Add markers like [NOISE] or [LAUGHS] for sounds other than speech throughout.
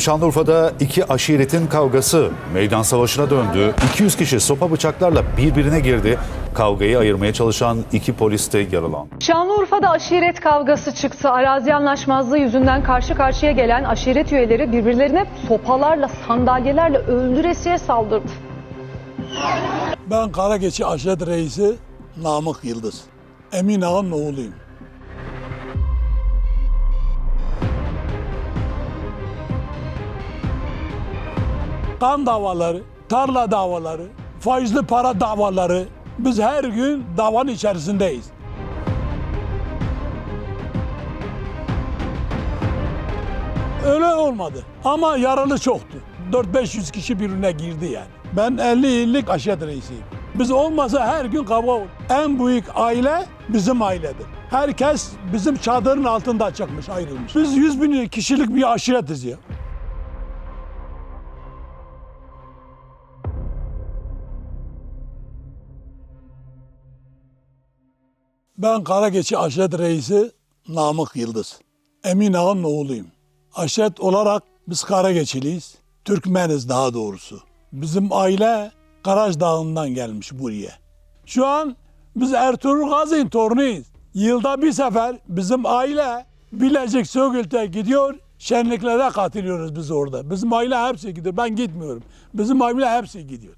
Şanlıurfa'da iki aşiretin kavgası meydan savaşına döndü. 200 kişi sopa bıçaklarla birbirine girdi. Kavgayı ayırmaya çalışan iki polis de yaralandı. Şanlıurfa'da aşiret kavgası çıktı. Arazi anlaşmazlığı yüzünden karşı karşıya gelen aşiret üyeleri birbirlerine sopalarla, sandalyelerle öldüresiye saldırdı. Ben Karageçi Aşiret Reisi Namık Yıldız. Emin Ağa'nın oğluyum. Kan davaları, tarla davaları, faizli para davaları biz her gün davanın içerisindeyiz. Öyle olmadı ama yaralı çoktu. 4-500 kişi birbirine girdi yani. Ben 50 yıllık aşiret reisiyim. Biz olmasa her gün kavga olur. En büyük aile bizim ailedir. Herkes bizim çadırın altında çıkmış, ayrılmış. Biz 100 bin kişilik bir aşiretiz ya. Ben Karageçi Aşiret Reisi Namık Yıldız. Emin Ağa'nın oğluyum. Aşiret olarak biz Karageçiliyiz. Türkmeniz daha doğrusu. Bizim aile Karaş Dağı'ndan gelmiş buraya. Şu an biz Ertuğrul Gazi'nin torunuyuz. Yılda bir sefer bizim aile Bilecik Söğül'te gidiyor. Şenliklere katılıyoruz biz orada. Bizim aile hepsi gidiyor. Ben gitmiyorum. Bizim aile hepsi gidiyor.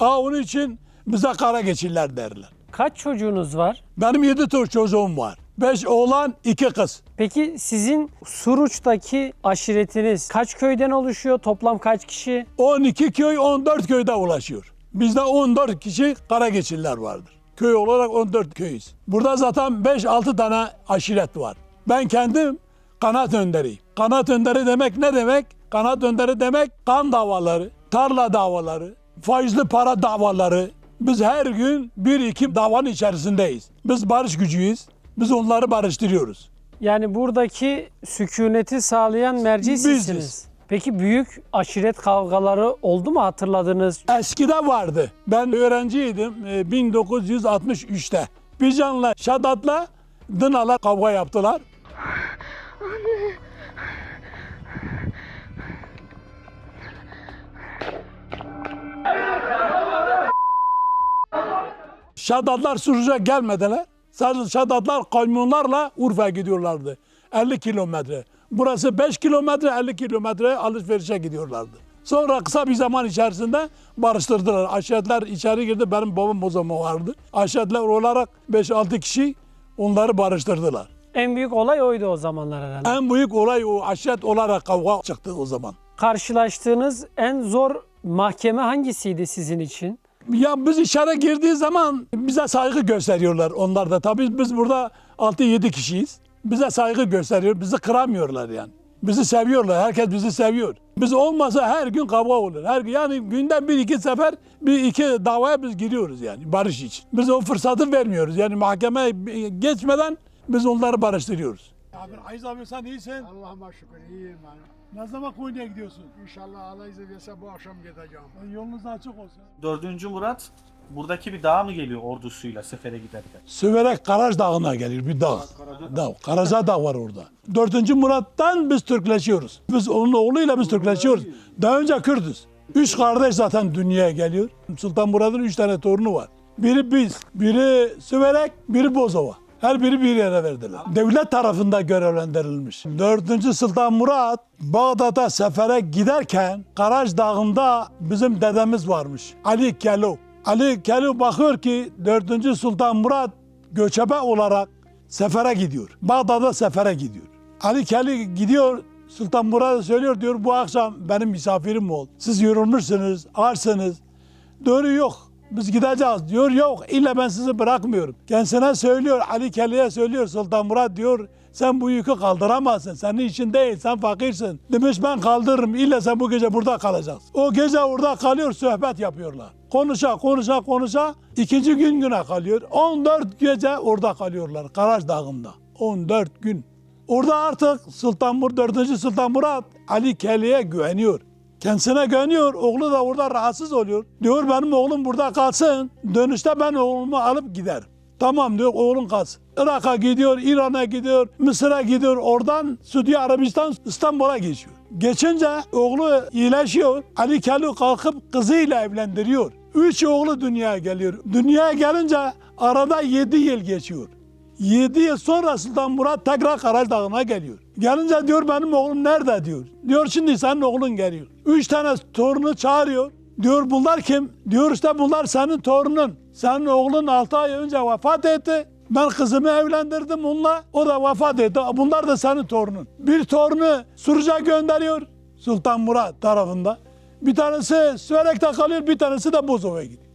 Aa, onun için bize Karageçililer derler. Kaç çocuğunuz var? Benim yedi tür çocuğum var. Beş oğlan, iki kız. Peki sizin Suruç'taki aşiretiniz kaç köyden oluşuyor? Toplam kaç kişi? 12 köy, 14 köyde ulaşıyor. Bizde 14 kişi Karageçililer vardır. Köy olarak 14 köyüz. Burada zaten 5-6 tane aşiret var. Ben kendim kanat önderiyim. Kanat önderi demek ne demek? Kanat önderi demek kan davaları, tarla davaları, faizli para davaları. Biz her gün bir iki davanın içerisindeyiz. Biz barış gücüyüz. Biz onları barıştırıyoruz. Yani buradaki sükûneti sağlayan merci Biziz. sizsiniz. Peki büyük aşiret kavgaları oldu mu hatırladığınız? Eskide vardı. Ben öğrenciydim e, 1963'te. Bican'la Şadat'la Dınal'a kavga yaptılar. Şadatlar Suruç'a gelmediler. Sadece Şadatlar kamyonlarla Urfa'ya gidiyorlardı. 50 kilometre. Burası 5 kilometre 50 kilometre alışverişe gidiyorlardı. Sonra kısa bir zaman içerisinde barıştırdılar. Aşiretler içeri girdi. Benim babam o zaman vardı. Aşiretler olarak 5-6 kişi onları barıştırdılar. En büyük olay oydu o zamanlar herhalde. En büyük olay o aşiret olarak kavga çıktı o zaman. Karşılaştığınız en zor mahkeme hangisiydi sizin için? Ya biz içeri girdiği zaman bize saygı gösteriyorlar onlar da. Tabii biz burada 6-7 kişiyiz. Bize saygı gösteriyor. Bizi kıramıyorlar yani. Bizi seviyorlar. Herkes bizi seviyor. Biz olmasa her gün kavga olur. Her yani günden bir iki sefer bir iki davaya biz giriyoruz yani barış için. Biz o fırsatı vermiyoruz. Yani mahkeme geçmeden biz onları barıştırıyoruz. Abi Aziz abi sen iyisin. Allah'ıma şükür iyiyim ben. Ne zaman Konya'ya gidiyorsun? İnşallah Allah izin verirse bu akşam gideceğim. Yolunuz açık olsun. Dördüncü Murat buradaki bir dağa mı geliyor ordusuyla sefere giderken? Süverek Karaş Dağı'na gelir bir dağ. Dağ. Karaca Dağ var orada. Dördüncü Murat'tan biz Türkleşiyoruz. Biz onun oğluyla biz Türkleşiyoruz. Daha önce Kürdüz. Üç kardeş zaten dünyaya geliyor. Sultan Murat'ın üç tane torunu var. Biri biz, biri Süverek, biri Bozova. Her biri bir yere verdiler. Devlet tarafında görevlendirilmiş. Dördüncü Sultan Murat Bağdat'a sefere giderken Karaş Dağı'nda bizim dedemiz varmış. Ali Kelo. Ali Kelo bakıyor ki 4. Sultan Murat göçebe olarak sefere gidiyor. Bağdat'a sefere gidiyor. Ali Kelo gidiyor Sultan Murat'a söylüyor diyor bu akşam benim misafirim ol. Siz yorulmuşsunuz, ağırsınız. Doğru yok. Biz gideceğiz diyor. Yok illa ben sizi bırakmıyorum. Kendisine söylüyor. Ali Kelly'e söylüyor. Sultan Murat diyor. Sen bu yükü kaldıramazsın. Senin için değil. Sen fakirsin. Demiş ben kaldırırım. İlla sen bu gece burada kalacaksın. O gece orada kalıyor. Sohbet yapıyorlar. Konuşa konuşa konuşa. ikinci gün güne kalıyor. 14 gece orada kalıyorlar. Karaş Dağı'nda. 14 gün. Orada artık Sultan Mur 4. Sultan Murat Ali Kelly'e güveniyor. Kendisine güveniyor. Oğlu da orada rahatsız oluyor. Diyor benim oğlum burada kalsın. Dönüşte ben oğlumu alıp giderim. Tamam diyor oğlun kalsın. Irak'a gidiyor, İran'a gidiyor, Mısır'a gidiyor. Oradan Suudi Arabistan İstanbul'a geçiyor. Geçince oğlu iyileşiyor. Ali Kelu kalkıp kızıyla evlendiriyor. Üç oğlu dünyaya geliyor. Dünyaya gelince arada yedi yıl geçiyor. 7 yıl sonra Sultan Murat tekrar Dağı'na geliyor. Gelince diyor benim oğlum nerede diyor. Diyor şimdi senin oğlun geliyor. Üç tane torunu çağırıyor. Diyor bunlar kim? Diyor işte bunlar senin torunun. Senin oğlun 6 ay önce vefat etti. Ben kızımı evlendirdim onunla. O da vefat etti. Bunlar da senin torunun. Bir torunu Suruç'a gönderiyor. Sultan Murat tarafında. Bir tanesi Süverek'te kalıyor. Bir tanesi de Bozova'ya gidiyor.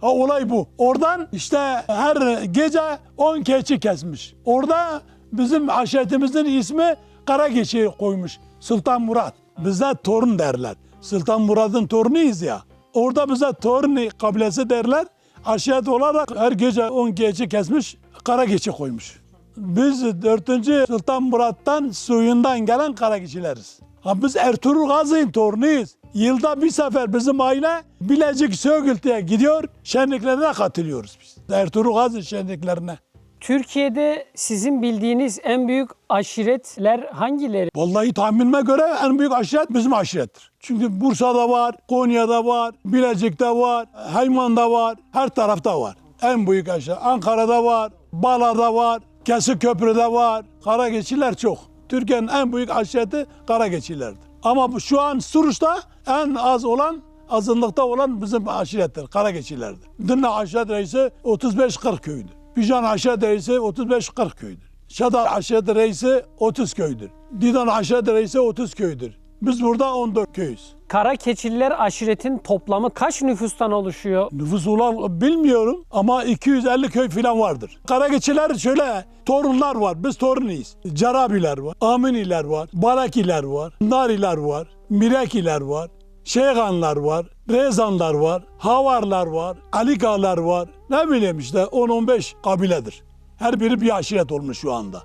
Ha olay bu. Oradan işte her gece 10 keçi kesmiş. Orada bizim aşiretimizin ismi Karageçi koymuş. Sultan Murat. Bize torun derler. Sultan Murat'ın torunuyuz ya. Orada bize torun kabilesi derler. Aşiret olarak her gece 10 keçi kesmiş. Karageçi koymuş. Biz 4. Sultan Murat'tan suyundan gelen Karageçileriz. Ha biz Ertuğrul Gazi'nin torunuyuz. Yılda bir sefer bizim aile Bilecik Söğüt'e gidiyor, şenliklerine katılıyoruz biz. Ertuğrul Gazi şenliklerine. Türkiye'de sizin bildiğiniz en büyük aşiretler hangileri? Vallahi tahminime göre en büyük aşiret bizim aşirettir. Çünkü Bursa'da var, Konya'da var, Bilecik'te var, Hayman'da var, her tarafta var. En büyük aşiret. Ankara'da var, Bala'da var, Kesikköprü'de var. Karageçiler çok. Türkiye'nin en büyük aşireti Karageçilerdir. Ama bu- şu an Suruç'ta en az olan azınlıkta olan bizim aşirettir, Karageçilerdir. Dinle aşiret reisi 35-40 köydür. Bijan aşiret reisi 35-40 köydür. Şadar aşiret reisi 30 köydür. Didan aşiret reisi 30 köydür. Biz burada 14 köyüz. Kara Keçililer aşiretin toplamı kaç nüfustan oluşuyor? Nüfus olan bilmiyorum ama 250 köy falan vardır. Karageçiler şöyle torunlar var. Biz torunuyuz. Carabiler var, Aminiler var, Barakiler var, Nariler var, Mirekiler var, Şeyhanlar var, Rezanlar var, Havarlar var, Alikalar var. Ne bileyim işte 10-15 kabiledir. Her biri bir aşiret olmuş şu anda.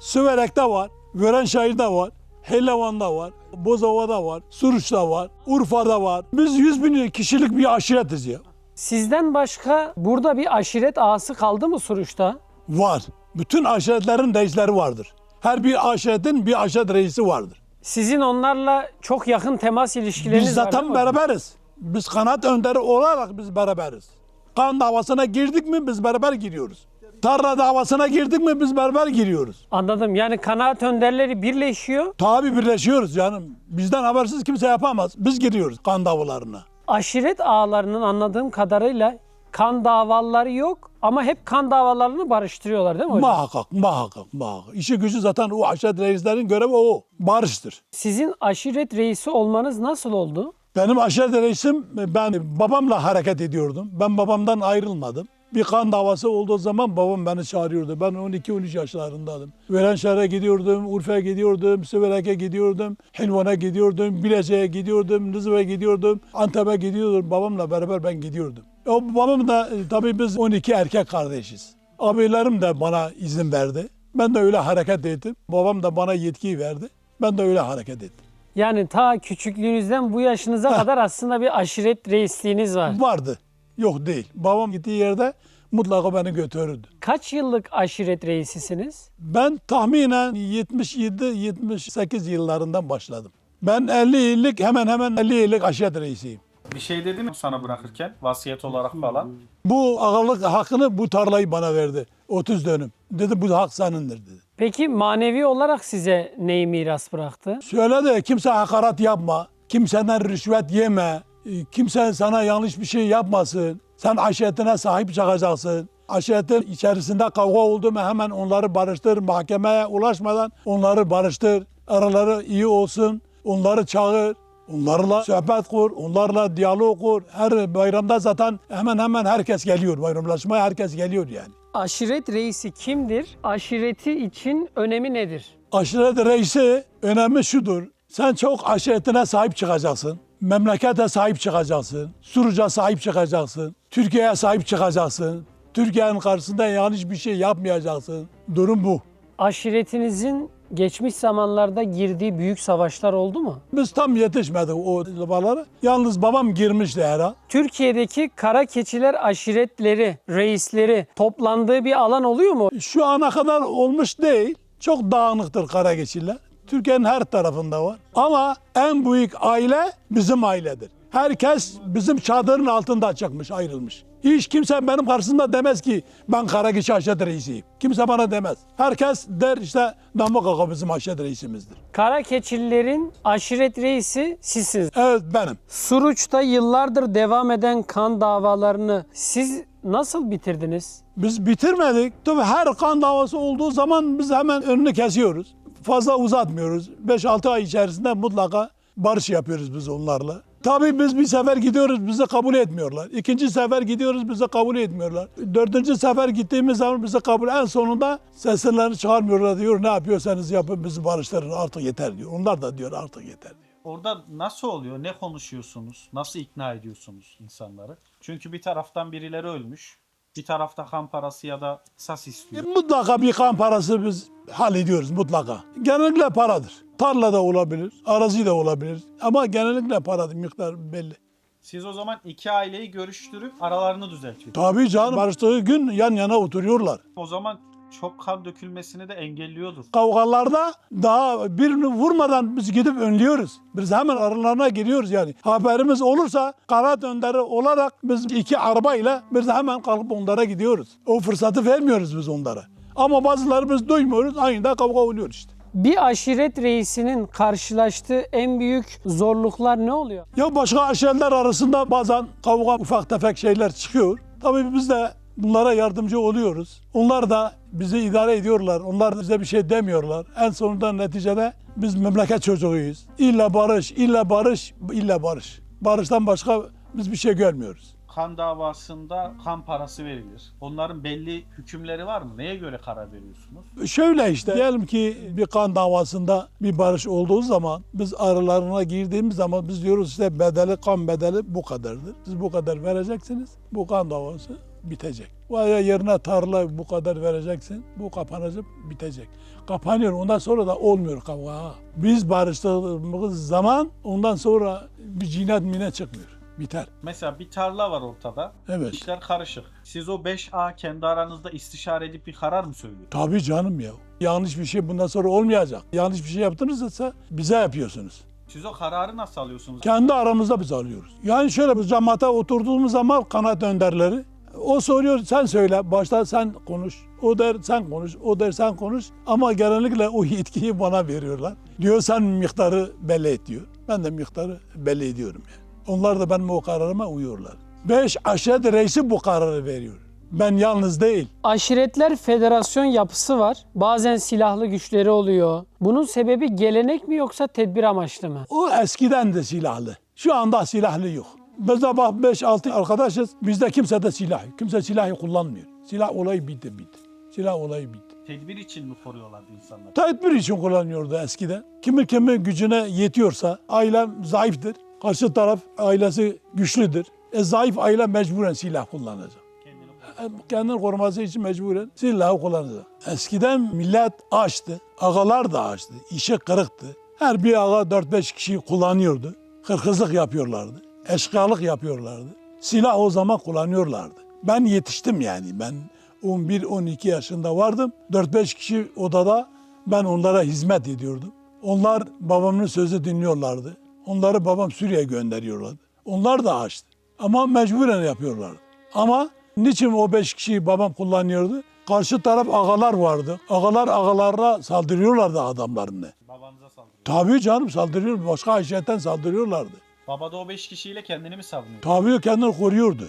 Süverek'te var, Görenşehir'de var, Hellevan'da var, Bozova'da var, Suruç'ta var, Urfa'da var. Biz 100 bin kişilik bir aşiretiz ya. Sizden başka burada bir aşiret ağası kaldı mı Suruç'ta? Var. Bütün aşiretlerin reisleri vardır. Her bir aşiretin bir aşiret reisi vardır. Sizin onlarla çok yakın temas ilişkileriniz Biz var zaten değil mi? beraberiz. Biz kanat önderi olarak biz beraberiz. Kan davasına girdik mi biz beraber giriyoruz. Tarla davasına girdik mi biz beraber giriyoruz. Anladım. Yani kanaat önderleri birleşiyor. Tabi birleşiyoruz canım. Bizden habersiz kimse yapamaz. Biz giriyoruz kan davalarına. Aşiret ağalarının anladığım kadarıyla kan davaları yok ama hep kan davalarını barıştırıyorlar değil mi hocam? Muhakkak, muhakkak, muhakkak. İşi gücü zaten o aşiret reislerin görevi o. Barıştır. Sizin aşiret reisi olmanız nasıl oldu? Benim aşiret reisim ben babamla hareket ediyordum. Ben babamdan ayrılmadım. Bir kan davası olduğu zaman babam beni çağırıyordu. Ben 12-13 yaşlarındaydım. Verenşehir'e gidiyordum, Urfa'ya gidiyordum, Süverek'e gidiyordum, Helvan'a gidiyordum, Bilecik'e gidiyordum, Nizip'e gidiyordum, Antep'e gidiyordum. Babamla beraber ben gidiyordum. O babam da e, tabii biz 12 erkek kardeşiz. Abilerim de bana izin verdi. Ben de öyle hareket ettim. Babam da bana yetkiyi verdi. Ben de öyle hareket ettim. Yani ta küçüklüğünüzden bu yaşınıza kadar aslında bir aşiret reisliğiniz var. Vardı. Yok değil. Babam gittiği yerde mutlaka beni götürürdü. Kaç yıllık aşiret reisisiniz? Ben tahminen 77-78 yıllarından başladım. Ben 50 yıllık hemen hemen 50 yıllık aşiret reisiyim. Bir şey dedi mi sana bırakırken vasiyet olarak falan? Bu ağalık hakkını bu tarlayı bana verdi. 30 dönüm. Dedi bu hak senindir dedi. Peki manevi olarak size neyi miras bıraktı? Söyledi kimse hakaret yapma. Kimseden rüşvet yeme. E, Kimse sana yanlış bir şey yapmasın. Sen aşiretine sahip çıkacaksın. Aşiretin içerisinde kavga oldu mu hemen onları barıştır. Mahkemeye ulaşmadan onları barıştır. Araları iyi olsun. Onları çağır. Onlarla sohbet kur, onlarla diyalog kur. Her bayramda zaten hemen hemen herkes geliyor. Bayramlaşmaya herkes geliyor yani. Aşiret reisi kimdir? Aşireti için önemi nedir? Aşiret reisi önemli şudur. Sen çok aşiretine sahip çıkacaksın. Memlekete sahip çıkacaksın. Suruca sahip çıkacaksın. Türkiye'ye sahip çıkacaksın. Türkiye'nin karşısında yanlış bir şey yapmayacaksın. Durum bu. Aşiretinizin geçmiş zamanlarda girdiği büyük savaşlar oldu mu? Biz tam yetişmedik o zamanlara. Yalnız babam girmişti herhalde. Türkiye'deki kara keçiler aşiretleri, reisleri toplandığı bir alan oluyor mu? Şu ana kadar olmuş değil. Çok dağınıktır Karageçiler. Türkiye'nin her tarafında var. Ama en büyük aile bizim ailedir. Herkes bizim çadırın altında çıkmış, ayrılmış. Hiç kimse benim karşısında demez ki ben Karagiç Aşet Reisiyim. Kimse bana demez. Herkes der işte Namık Ağa bizim Aşet Reisimizdir. Kara keçililerin aşiret reisi sizsiniz. Evet benim. Suruç'ta yıllardır devam eden kan davalarını siz nasıl bitirdiniz? Biz bitirmedik. Tabii her kan davası olduğu zaman biz hemen önünü kesiyoruz. Fazla uzatmıyoruz. 5-6 ay içerisinde mutlaka barış yapıyoruz biz onlarla. Tabii biz bir sefer gidiyoruz bizi kabul etmiyorlar. İkinci sefer gidiyoruz bizi kabul etmiyorlar. Dördüncü sefer gittiğimiz zaman bizi kabul en sonunda seslerini çıkarmıyorlar diyor. Ne yapıyorsanız yapın bizi barıştırın artık yeter diyor. Onlar da diyor artık yeter diyor. Orada nasıl oluyor? Ne konuşuyorsunuz? Nasıl ikna ediyorsunuz insanları? Çünkü bir taraftan birileri ölmüş. Bir tarafta kan parası ya da sas E, istiyor. Mutlaka bir kan parası biz hallediyoruz mutlaka. Genellikle paradır. Tarla da olabilir, arazi de olabilir. Ama genellikle paradır, miktar belli. Siz o zaman iki aileyi görüştürüp aralarını düzeltiyorsunuz. Tabii canım barıştığı gün yan yana oturuyorlar. O zaman çok kan dökülmesini de engelliyordur. Kavgalarda daha birini vurmadan biz gidip önlüyoruz. Biz hemen aralarına giriyoruz yani. Haberimiz olursa kanat önderi olarak biz iki arabayla biz hemen kalkıp onlara gidiyoruz. O fırsatı vermiyoruz biz onlara. Ama bazıları biz duymuyoruz. Aynı da kavga oluyor işte. Bir aşiret reisinin karşılaştığı en büyük zorluklar ne oluyor? Ya başka aşiretler arasında bazen kavga ufak tefek şeyler çıkıyor. Tabii biz de bunlara yardımcı oluyoruz. Onlar da bizi idare ediyorlar. Onlar bize bir şey demiyorlar. En sonunda neticede biz memleket çocuğuyuz. İlla barış, illa barış, illa barış. Barıştan başka biz bir şey görmüyoruz. Kan davasında kan parası verilir. Onların belli hükümleri var mı? Neye göre karar veriyorsunuz? Şöyle işte diyelim ki bir kan davasında bir barış olduğu zaman biz aralarına girdiğimiz zaman biz diyoruz işte bedeli kan bedeli bu kadardır. Siz bu kadar vereceksiniz. Bu kan davası bitecek. Veya yerine tarla bu kadar vereceksin. Bu kapanacak bitecek. Kapanıyor. Ondan sonra da olmuyor kavga. Biz barıştığımız zaman ondan sonra bir cinayet mine çıkmıyor. Biter. Mesela bir tarla var ortada. Evet. İşler karışık. Siz o 5A kendi aranızda istişare edip bir karar mı söylüyorsunuz? Tabii canım ya. Yanlış bir şey bundan sonra olmayacak. Yanlış bir şey yaptınızsa bize yapıyorsunuz. Siz o kararı nasıl alıyorsunuz? Kendi aramızda biz alıyoruz. Yani şöyle biz cemaate oturduğumuz zaman kanaat önderleri o soruyor sen söyle başta sen konuş. O der sen konuş. O der sen konuş. Ama genellikle o yetkiyi bana veriyorlar. Diyor sen miktarı belli et diyor. Ben de miktarı belli ediyorum yani. Onlar da benim o kararıma uyuyorlar. Beş aşiret reisi bu kararı veriyor. Ben yalnız değil. Aşiretler federasyon yapısı var. Bazen silahlı güçleri oluyor. Bunun sebebi gelenek mi yoksa tedbir amaçlı mı? O eskiden de silahlı. Şu anda silahlı yok. Biz de bak 5-6 arkadaşız. Bizde kimse de silah. Kimse silahı kullanmıyor. Silah olayı bitti bitti. Silah olayı bitti. Tedbir için mi koruyorlardı insanları? Tedbir için kullanıyordu eskiden. Kimi kimi gücüne yetiyorsa ailem zayıftır. Karşı taraf ailesi güçlüdür. E zayıf aile mecburen silah kullanacak. Kendini E, Kendini koruması için mecburen silahı kullanacak. Eskiden millet açtı. Ağalar da açtı. İşi kırıktı. Her bir ağa 4-5 kişi kullanıyordu. Kırkızlık yapıyorlardı. Eşkıyalık yapıyorlardı. Silah o zaman kullanıyorlardı. Ben yetiştim yani. Ben 11-12 yaşında vardım. 4-5 kişi odada ben onlara hizmet ediyordum. Onlar babamın sözü dinliyorlardı. Onları babam Suriye'ye gönderiyorlardı. Onlar da açtı. Ama mecburen yapıyorlardı. Ama niçin o beş kişiyi babam kullanıyordu? Karşı taraf ağalar vardı. Ağalar ağalarla saldırıyorlardı adamlarını. babanıza saldırıyor. Tabii canım saldırıyor. Başka aşiretten saldırıyorlardı. Baba da o 5 kişiyle kendini mi savunuyor? Tabii kendini koruyordu.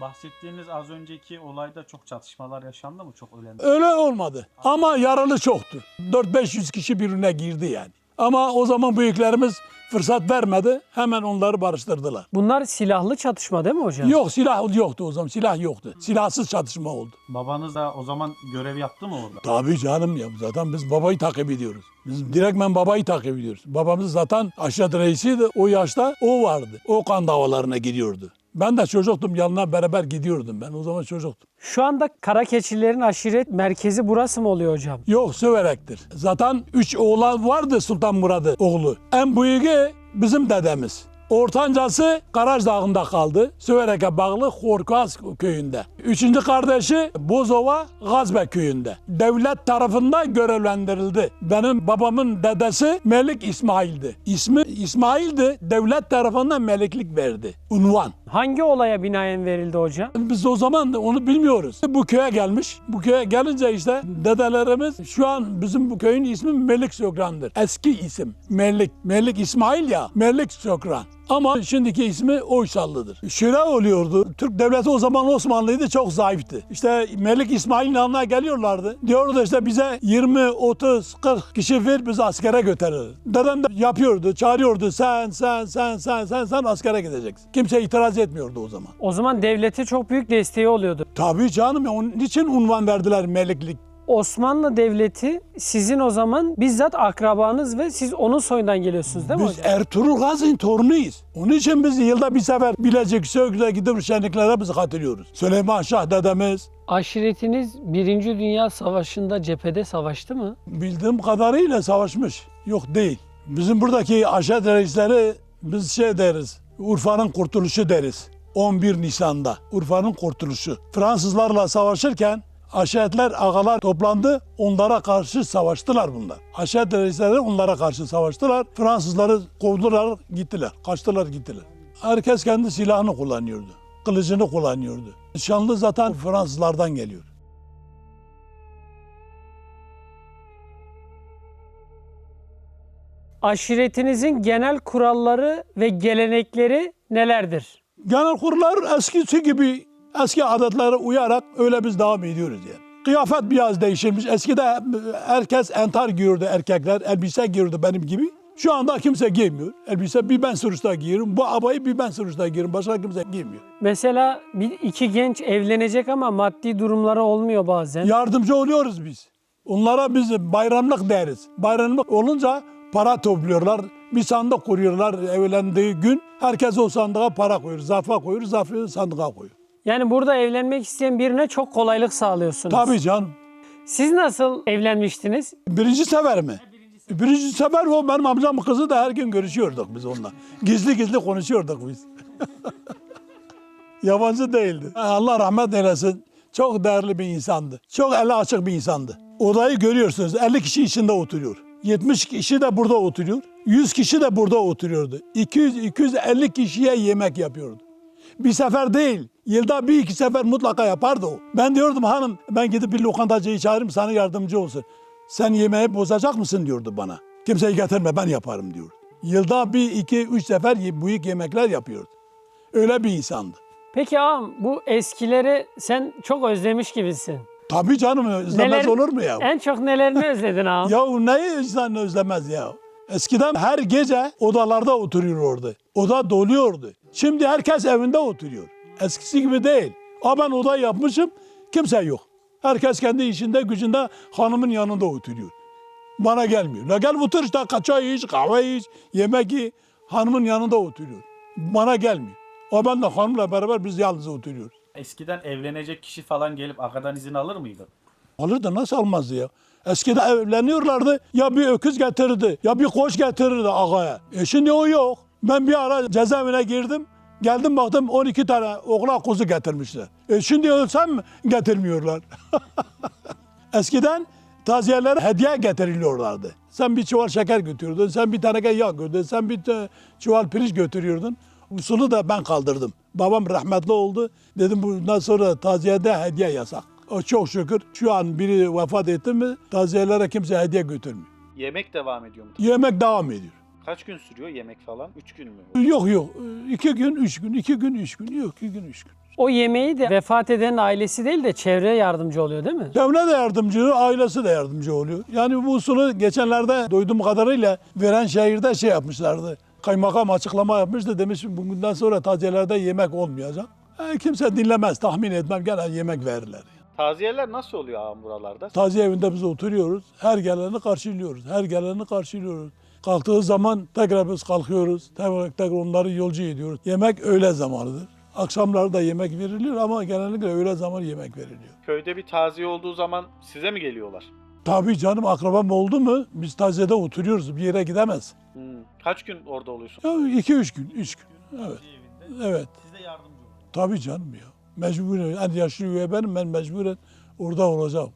Bahsettiğiniz az önceki olayda çok çatışmalar yaşandı mı? Çok ölen. Öyle olmadı. Ama yaralı çoktu. 4-500 kişi birbirine girdi yani. Ama o zaman büyüklerimiz fırsat vermedi. Hemen onları barıştırdılar. Bunlar silahlı çatışma değil mi hocam? Yok silah yoktu o zaman. Silah yoktu. Silahsız çatışma oldu. Babanız da o zaman görev yaptı mı orada? Tabii canım ya. Zaten biz babayı takip ediyoruz. Biz direktmen babayı takip ediyoruz. Babamız zaten aşiret reisiydi. O yaşta o vardı. O kan davalarına gidiyordu. Ben de çocuktum. Yanına beraber gidiyordum ben. O zaman çocuktum. Şu anda kara keçilerin aşiret merkezi burası mı oluyor hocam? Yok Söverek'tir. Zaten üç oğlan vardı Sultan Murad'ı oğlu. En büyüğü bizim dedemiz. Ortancası Karaş Dağı'nda kaldı. Söverek'e bağlı Horkaz köyünde. Üçüncü kardeşi Bozova Gazbek köyünde. Devlet tarafından görevlendirildi. Benim babamın dedesi Melik İsmail'di. İsmi İsmail'di. Devlet tarafından meliklik verdi. Unvan. Hangi olaya binaen verildi hocam? Biz o zaman onu bilmiyoruz. Bu köye gelmiş. Bu köye gelince işte dedelerimiz şu an bizim bu köyün ismi Melik Sökran'dır. Eski isim Melik. Melik İsmail ya. Melik Sökran. Ama şimdiki ismi Oysallı'dır. Şöyle oluyordu. Türk devleti o zaman Osmanlıydı çok zayıftı. İşte Melik İsmail'in yanına geliyorlardı. Diyordu işte bize 20, 30, 40 kişi ver biz askere götürür. Dedem de yapıyordu. Çağırıyordu. Sen, sen, sen, sen, sen, sen askere gideceksin. Kimse itiraz etmiyordu o zaman. O zaman devlete çok büyük desteği oluyordu. Tabii canım ya onun için unvan verdiler meliklik. Osmanlı Devleti sizin o zaman bizzat akrabanız ve siz onun soyundan geliyorsunuz değil mi Biz hocam? Ertuğrul Gazi'nin torunuyuz. Onun için biz yılda bir sefer Bilecik, Söğüt'e gidip şenliklere biz katılıyoruz. Süleyman Şah dedemiz Aşiretiniz Birinci Dünya Savaşı'nda cephede savaştı mı? bildiğim kadarıyla savaşmış. Yok değil. Bizim buradaki aşağı reisleri biz şey deriz. Urfa'nın kurtuluşu deriz. 11 Nisan'da Urfa'nın kurtuluşu. Fransızlarla savaşırken aşiretler, ağalar toplandı. Onlara karşı savaştılar bunlar. Aşiret reisleri onlara karşı savaştılar. Fransızları kovdular, gittiler. Kaçtılar, gittiler. Herkes kendi silahını kullanıyordu. Kılıcını kullanıyordu. Şanlı zaten Fransızlardan geliyor. Aşiretinizin genel kuralları ve gelenekleri nelerdir? Genel kurullar eskisi gibi eski adetlere uyarak öyle biz devam ediyoruz yani. Kıyafet biraz değişilmiş. Eskide herkes entar giyiyordu erkekler. Elbise giyiyordu benim gibi. Şu anda kimse giymiyor. Elbise bir ben sürüşte giyiyorum. Bu abayı bir ben sürüşte giyiyorum. Başka kimse giymiyor. Mesela bir iki genç evlenecek ama maddi durumları olmuyor bazen. Yardımcı oluyoruz biz. Onlara biz bayramlık deriz. Bayramlık olunca para topluyorlar. Bir sandık kuruyorlar evlendiği gün. Herkes o sandığa para koyuyor. Zarfa koyuyor, zarfı sandığa koyuyor. Yani burada evlenmek isteyen birine çok kolaylık sağlıyorsunuz. Tabii canım. Siz nasıl evlenmiştiniz? Birinci sefer mi? Birinci sefer o benim amcamın kızı da her gün görüşüyorduk biz onunla. Gizli gizli konuşuyorduk biz. [LAUGHS] Yabancı değildi. Allah rahmet eylesin. Çok değerli bir insandı. Çok eli açık bir insandı. Odayı görüyorsunuz 50 kişi içinde oturuyor. 70 kişi de burada oturuyor. 100 kişi de burada oturuyordu. 200-250 kişiye yemek yapıyordu. Bir sefer değil, yılda bir iki sefer mutlaka yapardı o. Ben diyordum hanım ben gidip bir lokantacıyı çağırayım sana yardımcı olsun. Sen yemeği bozacak mısın diyordu bana. Kimseyi getirme ben yaparım diyordu. Yılda bir iki üç sefer büyük yemekler yapıyordu. Öyle bir insandı. Peki ağam bu eskileri sen çok özlemiş gibisin. Tabii canım izlemez Neler- olur mu ya? En çok nelerini [LAUGHS] özledin ağam? Ya neyi insan özlemez ya? Eskiden her gece odalarda oturuyordu. Oda doluyordu. Şimdi herkes evinde oturuyor. Eskisi gibi değil. Ama ben oda yapmışım, kimse yok. Herkes kendi işinde, gücünde hanımın yanında oturuyor. Bana gelmiyor. La gel otur işte çay iç, kahve iç, yemek ye. Hanımın yanında oturuyor. Bana gelmiyor. O ben de hanımla beraber biz yalnız oturuyoruz. Eskiden evlenecek kişi falan gelip agadan izin alır mıydı? Alır da nasıl almazdı ya? Eskiden evleniyorlardı ya bir öküz getirirdi ya bir koç getirirdi ağaya. E şimdi o yok. Ben bir ara cezaevine girdim. Geldim baktım 12 tane oğlan kuzu getirmişler. E şimdi ölsem mi getirmiyorlar. [LAUGHS] Eskiden taziyelere hediye getiriliyorlardı. Sen bir çuval şeker götürüyordun, sen bir tane yağ götürüyordun, sen bir çuval pirinç götürüyordun. Usulu da ben kaldırdım. Babam rahmetli oldu. Dedim bundan sonra taziyede hediye yasak. O çok şükür şu an biri vefat etti mi taziyelere kimse hediye götürmüyor. Yemek devam ediyor mu? Yemek devam ediyor. Kaç gün sürüyor yemek falan? Üç gün mü? Yok yok. iki gün, üç gün, iki gün, üç gün. Yok iki gün, üç gün. O yemeği de vefat edenin ailesi değil de çevre yardımcı oluyor değil mi? Devlet de yardımcı, ailesi de yardımcı oluyor. Yani bu usulü geçenlerde duyduğum kadarıyla veren şehirde şey yapmışlardı. Kaymakam açıklama yapmıştı. Demiş bugünden sonra taziyelerde yemek olmayacak. E, kimse dinlemez, tahmin etmem gene yemek verirler. Taziyeler nasıl oluyor ağam buralarda? Taziye evinde biz oturuyoruz. Her geleni karşılıyoruz. Her geleni karşılıyoruz. Kalktığı zaman tekrar biz kalkıyoruz. Tekrar, tekrar onları yolcu ediyoruz. Yemek öğle zamanıdır. Akşamları da yemek veriliyor ama genellikle öğle zamanı yemek veriliyor. Köyde bir taziye olduğu zaman size mi geliyorlar? Tabii canım akrabam oldu mu biz taziyede oturuyoruz bir yere gidemez. Kaç gün orada oluyorsun? Ya iki üç gün, üç gün. Evet, evet. Size yardımcı oluyor. Tabii canım ya. Mecburen, en yaşlı üye benim, ben mecburen orada olacağım.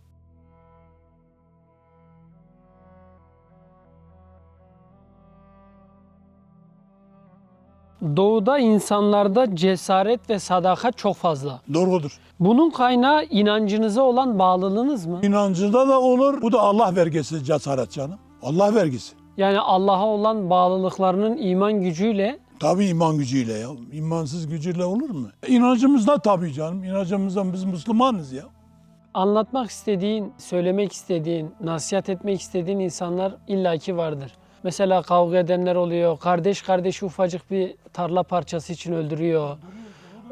Doğuda insanlarda cesaret ve sadakat çok fazla. Doğrudur. Bunun kaynağı inancınıza olan bağlılığınız mı? İnancında da olur. Bu da Allah vergisi cesaret canım. Allah vergisi. Yani Allah'a olan bağlılıklarının iman gücüyle Tabii iman gücüyle ya. İmansız gücüyle olur mu? İnancımızda tabii canım. İnancımızdan biz Müslümanız ya. anlatmak istediğin, söylemek istediğin, nasihat etmek istediğin insanlar illaki vardır. Mesela kavga edenler oluyor. Kardeş kardeşi ufacık bir tarla parçası için öldürüyor.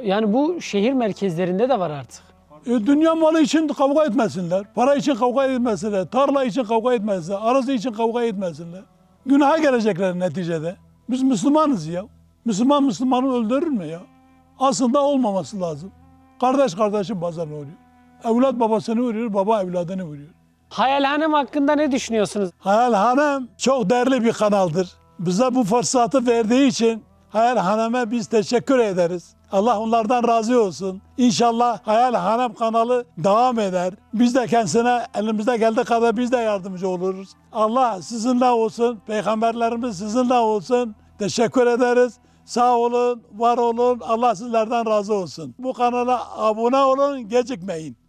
Yani bu şehir merkezlerinde de var artık. E, dünya malı için kavga etmesinler. Para için kavga etmesinler. Tarla için kavga etmesinler. Arası için kavga etmesinler. Günaha gelecekler neticede. Biz Müslümanız ya. Müslüman Müslümanı öldürür mü ya? Aslında olmaması lazım. Kardeş kardeşi bazen oluyor. Evlat babasını vuruyor, baba evladını vuruyor. Hayalhanem hakkında ne düşünüyorsunuz? Hayal Hanem çok değerli bir kanaldır. Bize bu fırsatı verdiği için Hayal Hanem'e biz teşekkür ederiz. Allah onlardan razı olsun. İnşallah Hayal Hanem kanalı devam eder. Biz de kendisine elimizde geldiği kadar biz de yardımcı oluruz. Allah sizinle olsun. Peygamberlerimiz sizinle olsun. Teşekkür ederiz. Sağ olun, var olun. Allah sizlerden razı olsun. Bu kanala abone olun, gecikmeyin.